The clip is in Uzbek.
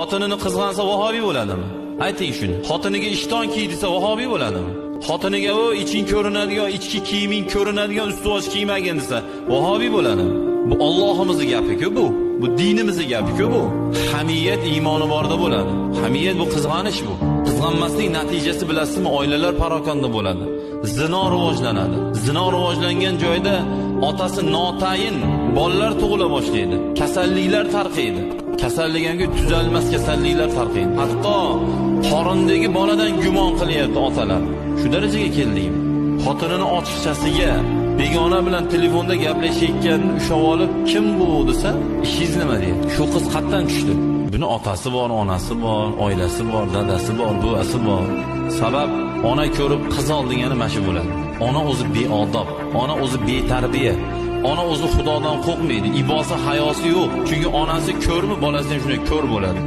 Xotinini qizg'ansa vahobiy bo'ladimi? Ayting shuni. Xotiniga ishton kiy desa vahobiy bo'ladimi? Xotiniga u iching ko'rinadigan, ichki kiyiming ko'rinadigan ustvoch kiymagin desa vahobiy bo'ladimi? Bu Allohimizning gapi-ku bu. Bu dinimizning gapi-ku bu. Hamiyat iymoni borda bo'ladi. Hamiyat bu qizg'anish bu. Qizg'anmaslik natijasi bilasizmi? Oilalar parokanda bo'ladi. Zino rivojlanadi. Zino rivojlangan joyda otasi notayin bolalar tug'ila boshlaydi. Kasalliklar tarqaydi. Kasalliganga tuzalmas kasalliklar tarqaydi. Hatto qorindagi boladan gumon qilyapti otalar. Shu darajaga keldikmi? Xotinini ochiqchasiga begona bilan telefonda gaplashayotganini ushlab olib, kim bu desa, ishingiz nima deydi? Shu qiz qayerdan tushdi? Buni otasi bor, onasi bor, oilasi bor, dadasi bor, buvasi bor. Sabab ona ko'rib qiz ol degani mana shu bo'ladi. Ona o'zi beodob, ona o'zi betarbiya. Ona o'zi Xudodan qo'rqmaydi, ibosi hayosi yo'q. Chunki onasi ko'rmi, bolasidan shunday ko'r bo'ladi.